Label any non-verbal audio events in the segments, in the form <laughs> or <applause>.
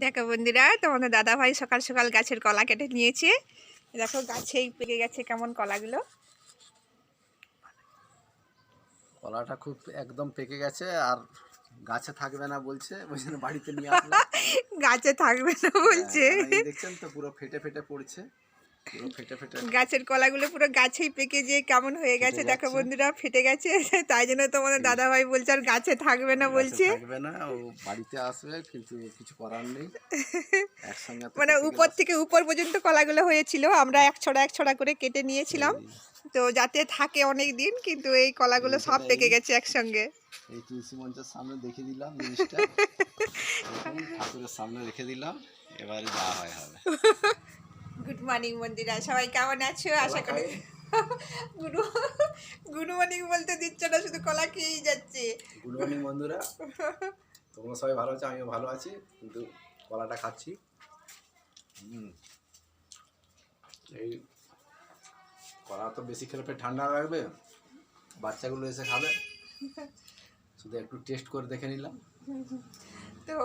দেখো বন্ধুরা তোমাদের দাদা ভাই সকাল সকাল গাছের কলা কেটে নিয়েছে। দেখো গাছেই পেকে গেছে কেমন কলাগুলো। কলাটা খুব একদম পেকে গেছে আর গাছে থাকবে না বলছে বুঝলেন বাড়িতে নিয়ে আসলাম <laughs> গাছে থাকবে না বলছে। হ্যাঁ, দেখছেন তো পুরো ফেটে ফেটে পড়ছে। গাছের কলাগুলো পুরো গাছেই পেকে যে কেমন হয়ে গেছে। দেখো বন্ধুরা ফেটে গেছে। <laughs> তাই জন্য তোমাদের দাদা ভাই বলছে আর গাছে থাকবে না বলছে। থাকবে না ও বাড়িতে আসবে কিন্তু কিছু করার নেই। <laughs> মানে উপর থেকে উপর পর্যন্ত কলাগুলো হয়েছিল আমরা এক ছড়া এক ছড়া করে কেটে নিয়েছিলাম। তো যাতে থাকে অনেক দিন কিন্তু এই কলাগুলো সব পেকে গেছে একসঙ্গে। এই তুলসী মঞ্চের সামনে দেখে দিলাম <laughs> জিনিসটা। ঠাকুরের সামনে রেখে দিলাম এবারে যা হয় হবে। গুড মর্নিং মন্দিরা সবাই কেমন আছো? আশা করি গুড গুড মর্নিং বলতে দিচ্ছ না শুধু কলা খেয়েই যাচ্ছে। গুড মর্নিং বন্ধুরা তোমরা সবাই ভালো আছো আমিও ভালো আছি কিন্তু কলাটা খাচ্ছি। এই কলা তো বেশি খেলে পেট ঠান্ডা লাগবে বাচ্চাগুলো এসে খাবে। <laughs> শুধু একটু টেস্ট করে দেখে নিলাম। <laughs> তো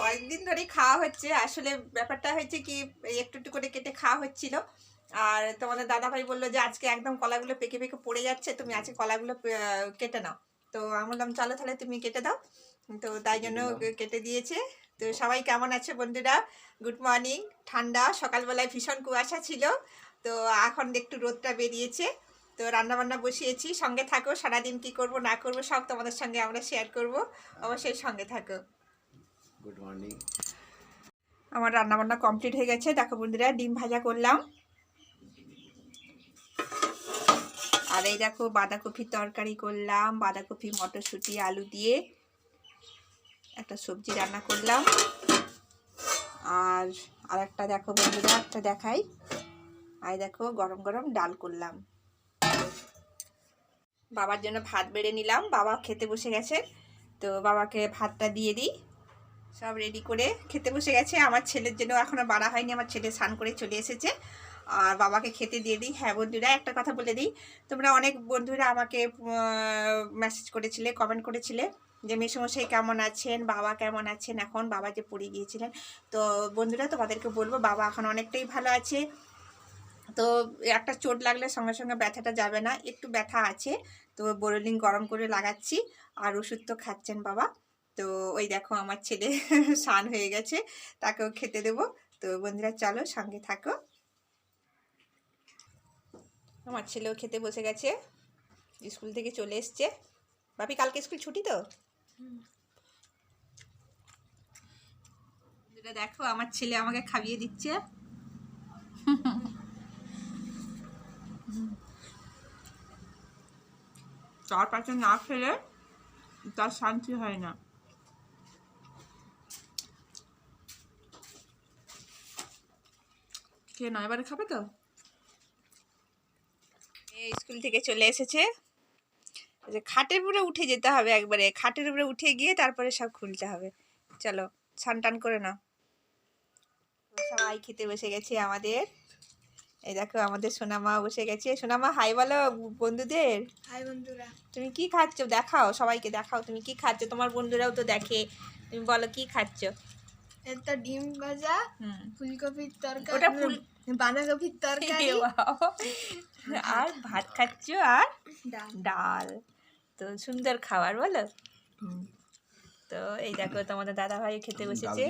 কয়েকদিন ধরেই খাওয়া হচ্ছে। আসলে ব্যাপারটা হয়েছে কি একটু একটু করে কেটে খাওয়া হচ্ছিল। আর তোমাদের দাদা ভাই বলল যে আজকে একদম কলাগুলো পেকে পেকে পড়ে যাচ্ছে তুমি আজকে কলাগুলো কেটে নাও। তো আমি বললাম চলো তাহলে তুমি কেটে দাও। তো তাই জন্য কেটে দিয়েছে। তো সবাই কেমন আছে বন্ধুরা? গুড মর্নিং ঠান্ডা সকালবেলায় ভীষণ কুয়াশা ছিল। তো এখন একটু রোদটা বেরিয়েছে। তো রান্না বান্না বসিয়েছি। সঙ্গে থাকো সারাদিন কি করব না করব সব তোমাদের সঙ্গে আমরা শেয়ার করব। অবশ্যই সঙ্গে থাকো। গুড মর্নিং আমার রান্না বান্না কমপ্লিট হয়ে গেছে। দেখো বন্ধুরা, ডিম ভাজা করলাম। আর এই দেখো বাঁধাকপির তরকারি করলাম, বাঁধাকপি, মটরশুঁটি, আলু দিয়ে একটা সবজি রান্না করলাম। আর আর একটা দেখো বন্ধুরা, একটা দেখাই। আর দেখো গরম গরম ডাল করলাম। বাবার জন্য ভাত বেড়ে নিলাম। বাবা খেতে বসে গেছে। তো বাবাকে ভাতটা দিয়ে দিই। সব রেডি করে খেতে বসে গেছে। আমার ছেলের জন্য এখনও বাড়া হয়নি, আমার ছেলে স্নান করে চলে এসেছে। আর বাবাকে খেতে দিয়ে দিই। হ্যাঁ বন্ধুরা, একটা কথা বলে দিই। তোমরা অনেক বন্ধুরা আমাকে মেসেজ করেছিলে কমেন্ট করেছিলে যে মেসমশাই কেমন আছেন, বাবা কেমন আছেন? এখন বাবা যে পড়ে গিয়েছিলেন। তো বন্ধুরা, তোমাদেরকে বলব, বাবা এখন অনেকটাই ভালো আছে। তো একটা চোট লাগলে সঙ্গে সঙ্গে ব্যথাটা যাবে না। একটু ব্যথা আছে, তো বোরোলিন গরম করে লাগাচ্ছি। আর ওষুধ তো খাচ্ছেন বাবা। তো ওই দেখো আমার ছেলে <laughs> স্নান হয়ে গেছে, তাকেও খেতে দেবো। তো বন্ধুরা, চলো সঙ্গে থাকো। আমার ছেলেও খেতে বসে গেছে, স্কুল থেকে চলে এসছে। বাপি কালকে স্কুল ছুটি তো? দেখো আমার ছেলে আমাকে খাইয়ে দিচ্ছে। তার পাশে না খেলে তার শান্তি হয় না। কে নয় এবারে খাবে তো? স্কুল থেকে চলে এসেছে। যে খাটের উপরে উঠে যেতে হবে একবারে। খাটের উপরে উঠে গিয়ে তারপরে সব খুলতে হবে। চলো ছান টান করে নাও। সবাই খেতে বসে গেছে আমাদের। এই দেখো আমাদের সোনামা বসে গেছে। সোনামা হাই বলো বন্ধুদের। হাই বন্ধুরা। তুমি কি খাচ্ছ? দেখাও সবাইকে দেখাও। তুমি কি খাচ্ছ? তোমার বন্ধুরাও তো দেখে। তুমি বলো কি খাচ্ছ? একটা ডিম ভাজা হুম। ফুলকপির তরকারি ওটা ফুল বাঁধাকপির তরকারি! <laughs> আর ভাত খাচ্ছ আর ডাল। তো সুন্দর খাবার বলো? তো এই দেখো তোমাদের দাদা ভাই খেতে বসেছে।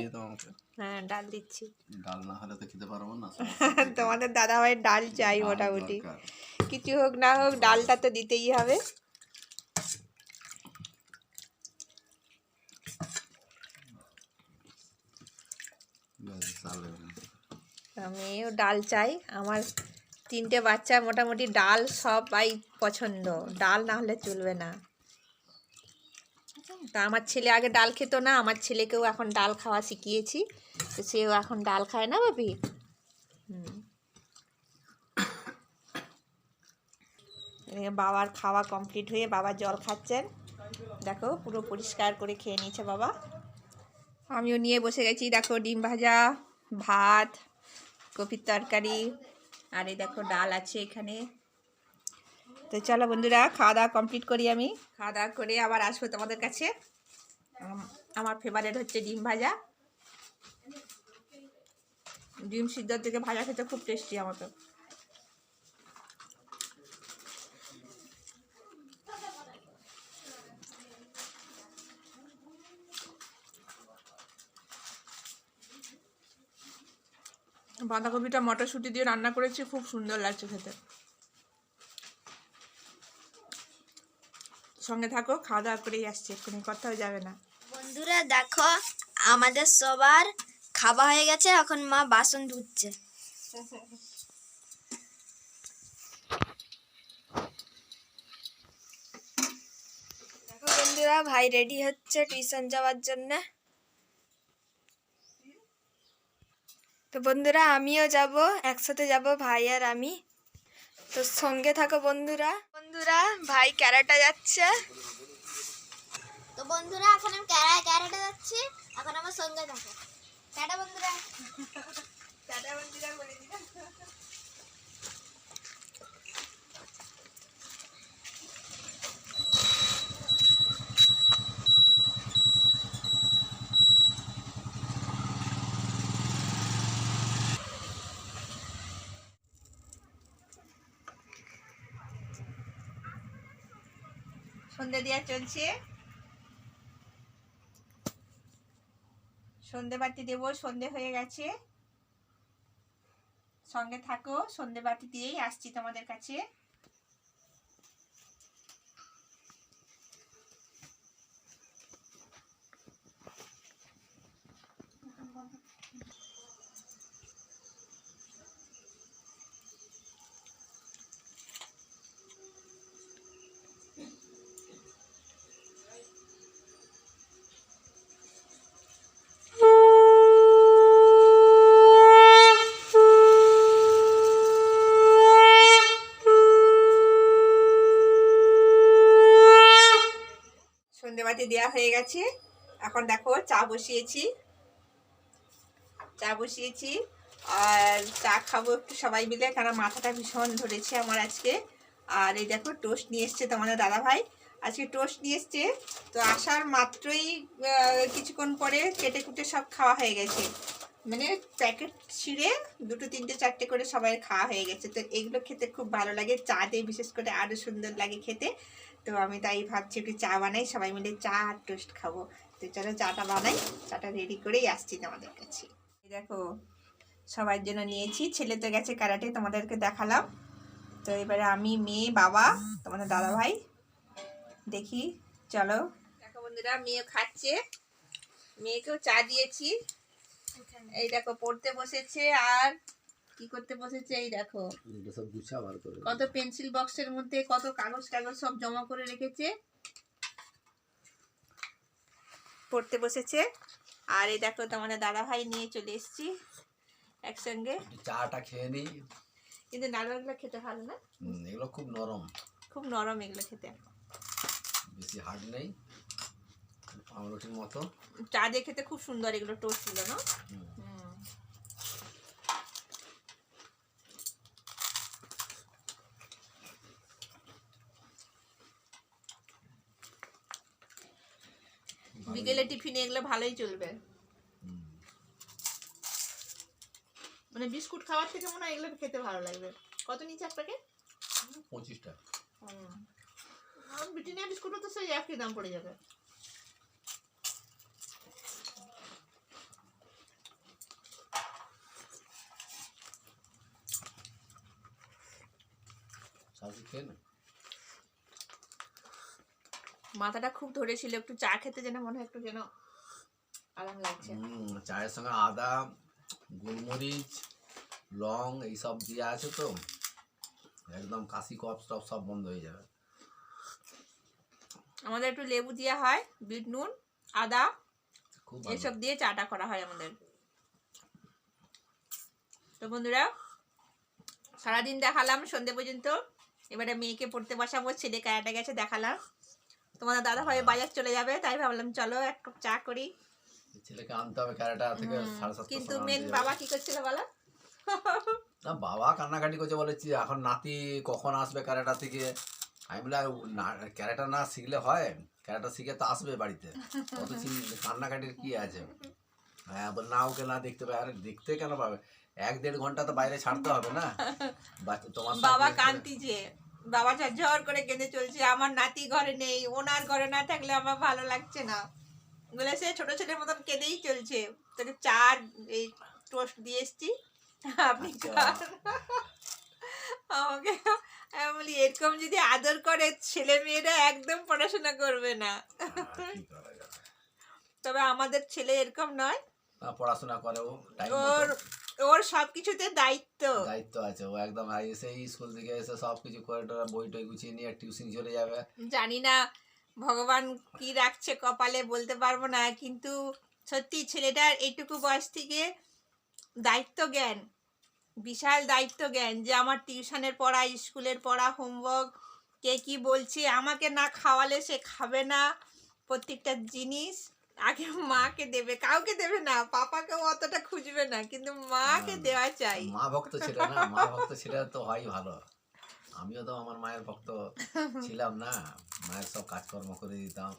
হ্যাঁ ডাল দিচ্ছি। ডাল না হলে তো খেতে পারব না <laughs> তোমাদের দাদা ভাইয়ের ডাল চাই মোটামুটি। কিছু হোক না হোক ডালটা তো দিতেই হবে ব্যাস, ডাল এবার। আমিও ডাল চাই। আমার তিনটে বাচ্চা, মোটামুটি ডাল সবাই পছন্দ। ডাল না হলে চলবে না। তা আমার ছেলে আগে ডাল খেত না, আমার ছেলেকেও এখন ডাল খাওয়া শিখিয়েছি। তো সেও এখন ডাল খায় না বাবি বাবার খাওয়া কমপ্লিট হয়ে বাবা জল খাচ্ছেন। দেখো, পুরো পরিষ্কার করে খেয়ে নিয়েছে বাবা। আমিও নিয়ে বসে গেছি। দেখো, ডিম ভাজা, ভাত কপির তরকারি, আর এই দেখো ডাল আছে এখানে। তো চলো বন্ধুরা খাওয়া দাওয়া কমপ্লিট করি আমি। খাওয়া দাওয়া করে আবার আসব তোমাদের কাছে। আমার ফেভারেট হচ্ছে ডিম ভাজা। ডিম সিদ্ধর থেকে ভাজা খেতে খুব টেস্টি আমার বাঁধাকপিটা মটরশুঁটি দিয়ে রান্না করেছি, খুব সুন্দর লাগছে খেতে। সঙ্গে থাকো খাওয়া দাওয়া করেই আসছি, এক্ষুনি কোথাও যাবে না। বন্ধুরা, দেখো, আমাদের সবার খাওয়া হয়ে গেছে, এখন মা বাসন ধুচ্ছে। বন্ধুরা, ভাই রেডি হচ্ছে টিউশন যাওয়ার জন্য। তো বন্ধুরা আমিও যাব একসাথে যাব ভাই আর আমি। তো সঙ্গে থাকো বন্ধুরা। বন্ধুরা ভাই ক্যারাটা যাচ্ছে। তো বন্ধুরা এখন আমি ক্যারা ক্যারাটা যাচ্ছি। এখন আমার সঙ্গে থাকো। টাটা বন্ধুরা। টাটা বন্ধুরা বলে দিলাম। সন্ধে দেওয়া চলছে। সন্ধে বাতি দেবো, সন্ধে হয়ে গেছে। সঙ্গে থাকো, সন্ধে বাতি দিয়েই আসছি তোমাদের কাছে। সন্ধেবাতি দেওয়া হয়ে গেছে। এখন দেখো চা বসিয়েছি। চা বসিয়েছি। আর চা খাব একটু সবাই মিলে কারণ মাথাটা ভীষণ ধরেছে আমার আজকে। আর এই দেখো টোস্ট নিয়ে এসছে তোমাদের দাদা ভাই আজকে টোস্ট নিয়ে এসছে, তো আসার মাত্রই কিছুক্ষণ পরে কেটে কুটে সব খাওয়া হয়ে গেছে। মানে প্যাকেট ছিঁড়ে দুটো, তিনটে, চারটে করে সবাই খাওয়া হয়ে গেছে। তো এগুলো খেতে খুব ভালো লাগে। চা দিয়ে বিশেষ করে আরও সুন্দর লাগে খেতে। তো আমি তাই ভাবছি একটু চা বানাই। সবাই মিলে চা আর টোস্ট খাব। তো চলো চাটা বানাই। চাটা রেডি করেই আসছি তোমাদের কাছে। দেখো, সবার জন্য নিয়েছি। ছেলে তো গেছে কারাটে, তোমাদেরকে দেখালাম। তো এবারে আমি, মেয়ে, বাবা, তোমাদের দাদা ভাই দেখি, চলো। দেখো বন্ধুরা মেয়ে খাচ্ছে। মেয়েকেও চা দিয়েছি। এই দেখো পড়তে বসেছে আর কি করতে বসেছে এই দেখো। সব গুছা বার করে কত পেন্সিল বক্সের মধ্যে কত কাগজ টাগজ সব জমা করে রেখেছে। পড়তে বসেছে। আর এই দেখো তোমাদের দাদা ভাই নিয়ে চলে এসেছি একসঙ্গে। চাটা খেয়ে নিই। কিন্তু নাড়ুগুলো খেতে ভালো না? এগুলো খুব নরম। খুব নরম এগুলো খেতে। বেশি হার্ড নেই। পাউরুটির মতো। চা দিয়ে খেতে খুব সুন্দর এগুলো টোস্ট ছিল না বিকেলে টিফিনে এগুলো ভালোই চলবে। মানে বিস্কুট খাওয়ার থেকে মনে হয় এগুলো খেতে ভালো লাগবে। কত নিচে আপনাকে? পঁচিশটা। ব্রিটানিয়া বিস্কুটও তো সেই একই দাম পড়ে যাবে শাশি খেয়ে না মাথাটা খুব ধরেছিল একটু চা খেতে যেন মনে হয় একটু যেন আরাম লাগছে। হুম, চায়ের সঙ্গে আদা গোলমরিচ লং এইসব দিয়ে আছে তো একদম কাশি কফ টপ সব বন্ধ হয়ে যাবে। আমাদের একটু লেবু দেওয়া হয় বিট নুন আদা। এসব দিয়ে চাটা করা হয় আমাদের। তো বন্ধুরা সারাদিন দেখালাম সন্ধে পর্যন্ত। এবারে মেয়েকে পড়তে বসাবো ছেলে কায়াটা গেছে দেখালাম। তোমাদের দাদা ভাই বাজার চলে যাবে তাই ভাবলাম চলো এক কাপ চা করি। ছেলেকে আনতে হবে ক্যারেটা থেকে কিন্তু মেন বাবা কি করছিল বলো? না বাবা কান্নাকাটি করছে বলেছি এখন নাতি কখন আসবে ক্যারেটা থেকে? আমি বলে ক্যারেটা না শিখলে হয়? ক্যারেটা শিখে তো আসবে বাড়িতে। অত চিন- কান্নাকাটির কি আছে? হ্যাঁ বল না ওকে না দেখতে পাবে। আরে দেখতে কেন পাবে? এক দেড় ঘণ্টা তো বাইরে ছাড়তে হবে না। তোমার বাবা একটু- কান্তিছে। বাবা ঝর করে কেঁদে চলছে আমার নাতি ঘরে নেই ওনার ঘরে না থাকলে আমার ভালো লাগছে না। বলে সে ছোট ছেলের মতন কেঁদেই চলছে। তোকে চার এই টোস্ট দিয়ে এসছি আপনি আচ্ছা। আমাকে আমি বলি এরকম যদি আদর করে ছেলে মেয়েরা একদম পড়াশোনা করবে না? তবে আমাদের ছেলে এরকম নয়। পড়াশোনা করে ওর ওর সব কিছুতে দায়িত্ব। দায়িত্ব আছে ও একদম আর এসেই স্কুল থেকে এসে সব কিছু করে টোরা বই টই গুছিয়ে নিয়ে টিউশন চলে যাবে। জানি না ভগবান কি রাখছে কপালে বলতে পারব না কিন্তু সত্যি ছেলেটার এইটুকু বয়স থেকে দায়িত্ব জ্ঞান বিশাল দায়িত্ব জ্ঞান যে আমার টিউশনের পড়া স্কুলের পড়া হোমওয়ার্ক কে কি বলছে আমাকে না খাওয়ালে সে খাবে না প্রত্যেকটা জিনিস। আগে মাকে দেবে কাউকে দেবে না পাপাকেও অতটা খুঁজবে না কিন্তু মাকে দেওয়া চাই। মা ভক্ত ছিল না মা ভক্ত ছিল তো হয় ভালো। আমিও তো আমার মায়ের ভক্ত ছিলাম না মায়ের সব কাজকর্ম করে দিতাম।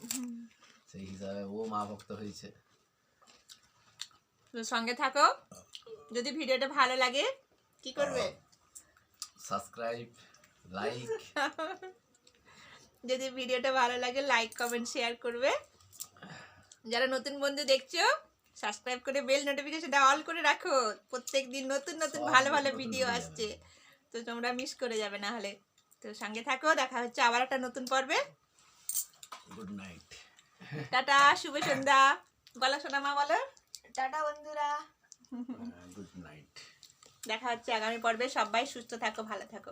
সেই হিসাবে ও মা ভক্ত হয়েছে। সঙ্গে থাকো যদি ভিডিওটা ভালো লাগে কি করবে? সাবস্ক্রাইব লাইক <laughs> যদি ভিডিওটা ভালো লাগে লাইক কমেন্ট শেয়ার করবে। যারা নতুন বন্ধু দেখছ সাবস্ক্রাইব করে বেল নোটিফিকেশনটা অল করে রাখো। প্রত্যেক দিন নতুন নতুন ভালো ভালো ভিডিও আসছে। তো তোমরা মিস করে যাবে না হলে। তো সঙ্গে থাকো দেখা হচ্ছে আবার একটা নতুন পর্বে। গুড নাইট টাটা শুভ সন্ধ্যা। বলো সোনা মা বলো। টাটা বন্ধুরা। <laughs> গুড নাইট দেখা হচ্ছে আগামী পর্বে। সবাই সুস্থ থাকো ভালো থাকো।